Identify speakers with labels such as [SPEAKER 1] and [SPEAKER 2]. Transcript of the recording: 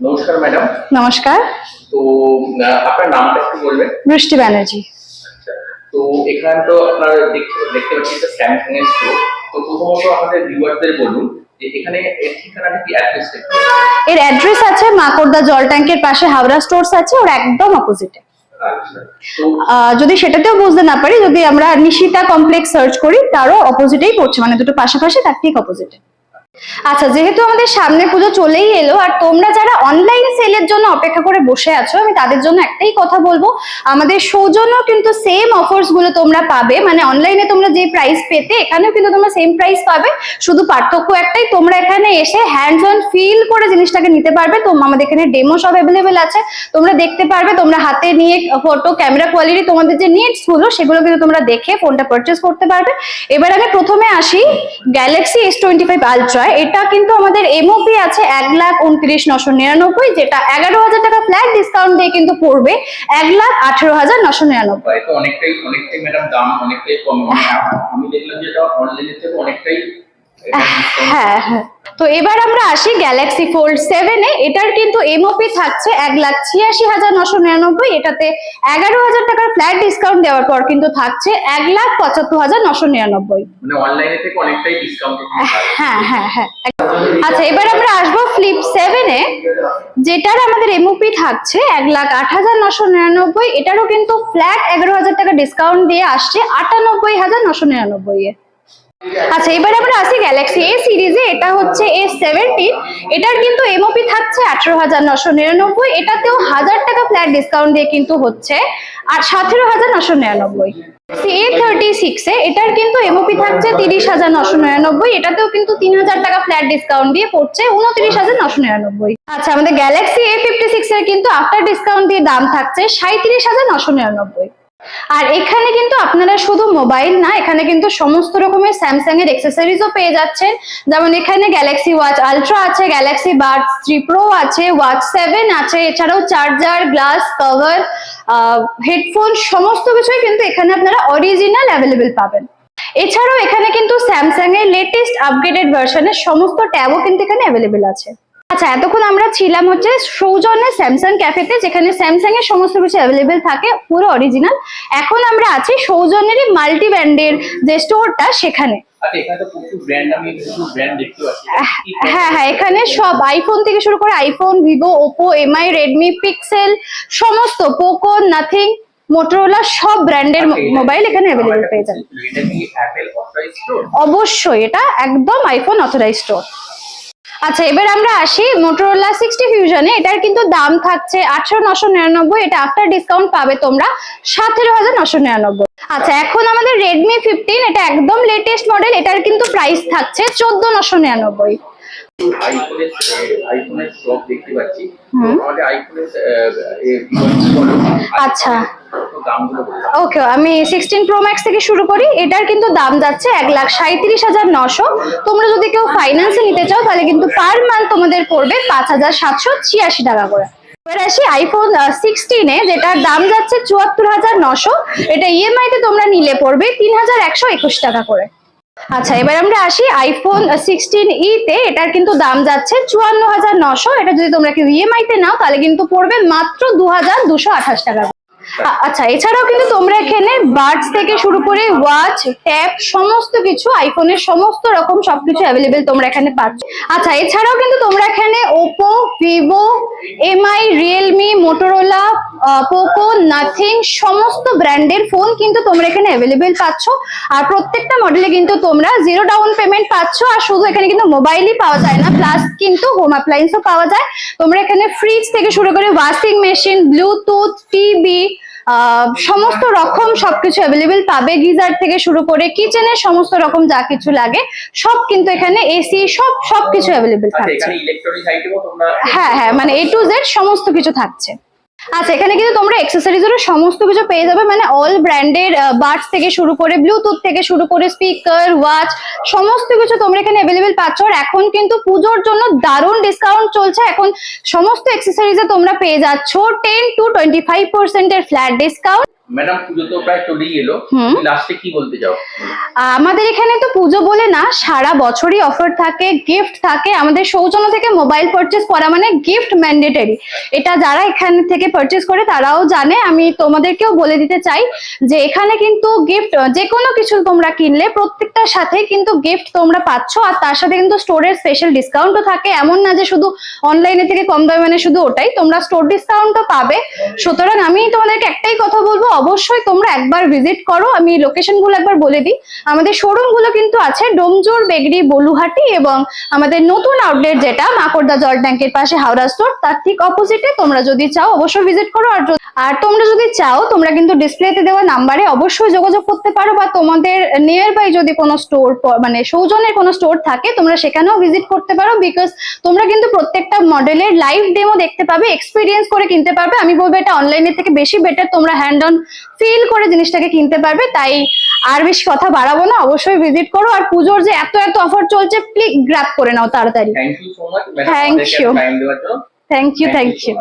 [SPEAKER 1] নমস্কার ম্যাডাম।
[SPEAKER 2] নমস্কার।
[SPEAKER 1] তো আপনার নামটা একটু বলবেন?
[SPEAKER 2] বৃষ্টি ব্যানার্জি।
[SPEAKER 1] আচ্ছা তো এখানে তো আপনারা দেখতে পাচ্ছি এটা স্যামসাং এর স্টোর তো প্রথমত আমাদের ভিউয়ারদের বলুন এখানে এর ঠিকানাটা কি অ্যাড্রেসটা
[SPEAKER 2] এর অ্যাড্রেস আছে মাকড়দা জল ট্যাঙ্কের পাশে হাওড়া স্টোরস আছে ওর একদম অপোজিটে
[SPEAKER 1] আচ্ছা
[SPEAKER 2] যদি সেটাতেও বুঝতে না পারি যদি আমরা নিশিতা কমপ্লেক্স সার্চ করি তারও অপোজিটেই পড়ছে মানে দুটো পাশাপাশি তার ঠিক অপোজিটে আচ্ছা যেহেতু আমাদের সামনে পুজো চলেই এলো, আর তোমরা যারা অনলাইন সেলের জন্য অপেক্ষা করে বসে আছো, আমি তাদের জন্য একটাই কথা বলব। আমাদের সৌজন্য কিন্তু সেম অফার্সগুলো তোমরা পাবে। মানে অনলাইনে তোমরা যে প্রাইস পেতে, এখানেও কিন্তু তোমরা সেম প্রাইস পাবে। শুধু পার্থক্য একটাই, তোমরা এখানে এসে হ্যান্ডস অন ফিল করে জিনিসটাকে নিতে পারবে। তো আমাদের এখানে ডেমো সব অ্যাভেলেবেল আছে। তোমরা দেখতে পারবে, তোমরা হাতে নিয়ে ফটো ক্যামেরা কোয়ালিটি তোমাদের যে নিডসগুলো, সেগুলো কিন্তু তোমরা দেখে ফোনটা পারচেস করতে পারবে। এবার আমি প্রথমে আসি Galaxy S twenty five ultra এটা কিন্তু আমাদের এমওপি আছে এক লাখ উনত্রিশ নশো নিরানব্বই যেটা এগারো হাজার টাকা ফ্ল্যাট ডিসকাউন্ট দিয়ে কিন্তু পড়বে এক লাখ আঠেরো হাজার নশো নিরানব্বই
[SPEAKER 1] অনেকটাই অনেকটাই ম্যাডাম দাম অনেকটাই কম মানে আমি দেখলাম যেটা অনলাইনের থেকে অনেকটাই।
[SPEAKER 2] হ্যাঁ হ্যাঁ। তো এবার আমরা আসি গ্যালাক্সি ফোল্ড সেভেনে এটার কিন্তু এমওপি থাকছে এক লাখ ছিয়াশি হাজার নশো নিরানব্বই। এটাতে এগারো হাজার টাকার ফ্ল্যাট ডিসকাউন্ট দেওয়ার পর কিন্তু থাকছে এক লাখ পঁচাত্তর হাজার নশো নিরানব্বই।
[SPEAKER 1] মানে ডিসকাউন্ট
[SPEAKER 2] হ্যাঁ হ্যাঁ হ্যাঁ আচ্ছা এবার আমরা আসব ফ্লিপ সেভেনে যেটার আমাদের এমওপি থাকছে এক লাখ আট হাজার নশো নিরানব্বই। এটারও কিন্তু ফ্ল্যাট এগারো হাজার টাকা ডিসকাউন্ট দিয়ে আসছে আটানব্বই হাজার নশো নিরানব্বই এ। আচ্ছা এবার আমরা আসি গ্যালাক্সি এ। সিরিজে এটা হচ্ছে এ সেভেন্টিন এটার কিন্তু এমওপি থাকছে আঠারো হাজার নশো নিরানব্বই। এটাতেও হাজার টাকা ফ্ল্যাট ডিসকাউন্ট দিয়ে কিন্তু হচ্ছে আর সতেরো হাজার নশো নিরানব্বই। এ থার্টি সিক্সে এটার কিন্তু এমওপি থাকছে তিরিশ হাজার নশো নিরানব্বই। এটাতেও কিন্তু তিন হাজার টাকা ফ্ল্যাট ডিসকাউন্ট দিয়ে পড়ছে উনত্রিশ হাজার নশো নিরানব্বই। আচ্ছা আমাদের গ্যালাক্সি এ ফিফটি সিক্স এর কিন্তু আফটার ডিসকাউন্ট দিয়ে দাম থাকছে সাঁত্রিশ হাজার নশো নিরানব্বই। আর এখানে কিন্তু আপনারা শুধু মোবাইল না, এখানে কিন্তু সমস্ত রকমের স্যামসাং এর অ্যাক্সেসরিজও পেয়ে যাচ্ছেন। যেমন এখানে গ্যালাক্সি ওয়াচ আলট্রা আছে গ্যালাক্সি বাড থ্রি প্রো আছে ওয়াচ সেভেন আছে, এছাড়াও চার্জার গ্লাস কভার হেডফোন সমস্ত কিছুই কিন্তু এখানে আপনারা অরিজিনাল অ্যাভেলেবেল পাবেন। এছাড়াও এখানে কিন্তু স্যামসাং এর লেটেস্ট আপগ্রেডেড ভার্সনের সমস্ত ট্যাবও কিন্তু এখানে অ্যাভেলেবেল আছে। আচ্ছা এতক্ষণ আমরা ছিলাম হচ্ছে সৌজন্যে স্যামসাং ক্যাফেতে যেখানে স্যামসাং এর সমস্ত কিছু অ্যাভেলেবেল থাকে পুরো অরিজিনাল এখন আমরা আছি সৌজন্যেরই মাল্টি ব্র্যান্ডের যে স্টোরটা সেখানে।
[SPEAKER 1] আচ্ছা brand?
[SPEAKER 2] হ্যাঁ হ্যাঁ এখানে সব আইফোন থেকে শুরু করে iPhone Vivo Oppo Mi Redmi Pixel সমস্ত পোকো নাথিং মোটরোলা সব ব্র্যান্ডের
[SPEAKER 1] আচ্ছা,
[SPEAKER 2] মোবাইল এখানে অ্যাভেলেবেল পেয়ে যাবেন। অবশ্যই এটা একদম আইফোন অথরাইজ স্টোর আচ্ছা এবার আমরা আসি মোটরোলা সিক্সটি ফিউশনে এটার কিন্তু দাম থাকছে আঠারো নশো নিরানব্বই। এটা আফটার ডিসকাউন্ট পাবে তোমরা সতেরো হাজার নশো নিরানব্বই। আচ্ছা এখন আমাদের রেডমি ফিফটিন এটা একদম লেটেস্ট মডেল এটার কিন্তু প্রাইস থাকছে চোদ্দ নশো নিরানব্বই
[SPEAKER 1] আইফোনের আইফোনের স্টক দেখতে পাচ্ছি। আমাদের আইফোনের
[SPEAKER 2] আচ্ছা। ওকে আমি সিক্সটিন প্রো ম্যাক্স থেকে শুরু করি। এটার কিন্তু দাম যাচ্ছে এক লাখ সাঁত্রিশ হাজার নশো। তোমরা যদি কেউ ফাইন্যান্সে নিতে চাও, তাহলে কিন্তু পার মান্থ তোমাদের পড়বে পাঁচ হাজার সাতশো ছিয়াশি টাকা করে। এবার আসি আইফোন সিক্সটিনে যেটার দাম যাচ্ছে চুয়াত্তর হাজার নশো। এটা ইএমআই তে তোমরা নিলে পড়বে তিন হাজার একশো একুশ টাকা করে। আচ্ছা এবার আমরা আসি আইফোন সিক্সটিন ই তে। এটার কিন্তু দাম যাচ্ছে চুয়ান্ন হাজার নশো। এটা যদি তোমরা কেউ ইএমআই তে নাও, তাহলে কিন্তু পড়বে মাত্র দু হাজার দুশো আঠাশ টাকা আচ্ছা এছাড়াও কিন্তু তোমরা এখানে বার্ডস থেকে শুরু করে ওয়াচ ট্যাব সমস্ত কিছু আইফোনের সমস্ত রকম সবকিছু অ্যাভেলেবেল তোমরা এখানে পাচ্ছ। আচ্ছা এছাড়াও কিন্তু তোমরা এখানে Oppo Vivo Mi Realme Motorola Poco Nothing সমস্ত ব্র্যান্ডের ফোন কিন্তু তোমরা এখানে অ্যাভেলেবেল পাচ্ছ। আর প্রত্যেকটা মডেলে কিন্তু তোমরা জিরো ডাউন পেমেন্ট পাচ্ছ। আর শুধু এখানে কিন্তু মোবাইলই পাওয়া যায় না প্লাস কিন্তু হোম অ্যাপ্লায়েন্সও পাওয়া যায়। তোমরা এখানে ফ্রিজ থেকে শুরু করে ওয়াশিং মেশিন ব্লুটুথ টিভি সমস্ত রকম সবকিছু অ্যাভেলেবেল পাবে। গিজার থেকে শুরু করে কিচেনের সমস্ত রকম যা কিছু লাগে সব কিন্তু এখানে এসি সব সবকিছু অ্যাভেলেবেল
[SPEAKER 1] আচ্ছা
[SPEAKER 2] থাকছে। হ্যাঁ হ্যাঁ মানে এ টু জেড সমস্ত কিছু থাকছে। আচ্ছা এখানে কিন্তু তোমরা অ্যাক্সেসরিজেরও সমস্ত কিছু পেয়ে যাবে মানে অল ব্র্যান্ডের বার্ডস থেকে শুরু করে ব্লুটুথ থেকে শুরু করে স্পিকার ওয়াচ সমস্ত কিছু তোমরা এখানে অ্যাভেলেবেল পাচ্ছ। আর এখন কিন্তু পুজোর জন্য দারুণ ডিসকাউন্ট চলছে। এখন সমস্ত এক্সেসরিজে তোমরা পেয়ে যাচ্ছ টেন টু টোয়েন্টি ফাইভ পার্সেন্টের ফ্ল্যাট ডিসকাউন্ট
[SPEAKER 1] ম্যাডাম পুজো তো প্রায় চলেই এলো।
[SPEAKER 2] হুম।
[SPEAKER 1] লাস্টে কি বলতে চাও?
[SPEAKER 2] আমাদের এখানে তো পুজো বলে না সারা বছরই অফার থাকে গিফট থাকে। আমাদের সৌজন্য থেকে মোবাইল পারচেস করা মানে গিফট ম্যান্ডেটরি এটা যারা এখান থেকে পারচেস করে তারাও জানে। আমি তোমাদেরকেও বলে দিতে চাই যে এখানে কিন্তু গিফট যে কোনো কিছু তোমরা কিনলে প্রত্যেকটার সাথে কিন্তু গিফট তোমরা পাচ্ছ। আর তার সাথে কিন্তু স্টোরের স্পেশাল ডিসকাউন্টও থাকে। এমন না যে শুধু অনলাইনে থেকে কম দামে মানে শুধু ওটাই। তোমরা স্টোর ডিসকাউন্টও পাবে। সুতরাং আমি তোমাদেরকে একটাই কথা বলব অবশ্যই তোমরা একবার ভিজিট করো। আমি লোকেশনগুলো একবার বলে দিই। আমাদের শোরুমগুলো কিন্তু আছে ডোমজোর, বেগড়ি, বলুহাটি এবং আমাদের নতুন আউটলেট যেটা মাকড়দা জল ট্যাঙ্কের পাশে হাওড়া স্টোর তার ঠিক অপোজিটে তোমরা যদি চাও অবশ্যই ভিজিট করো। আর আর তোমরা যদি চাও, তোমরা কিন্তু ডিসপ্লেতে দেওয়া নাম্বারে অবশ্যই যোগাযোগ করতে পারো বা তোমাদের নিয়ার বাই যদি কোনো স্টোর মানে সৌজনের কোনো স্টোর থাকে, তোমরা সেখানেও ভিজিট করতে পারো বিকজ তোমরা কিন্তু প্রত্যেকটা মডেলের লাইভ ডেমো দেখতে পাবে এক্সপিরিয়েন্স করে কিনতে পারবে। আমি বলব এটা অনলাইনের থেকে বেশি বেটার তোমরা হ্যান্ড অন ফিল করে জিনিসটাকে কিনতে পারবে তাই আর বেশি কথা বাড়াবো না। অবশ্যই ভিজিট করো। আর পুজোর যে এত এত অফার চলছে প্লিজ গ্র্যাপ করে নাও তাড়াতাড়ি।
[SPEAKER 1] Thank you
[SPEAKER 2] thank you thank you.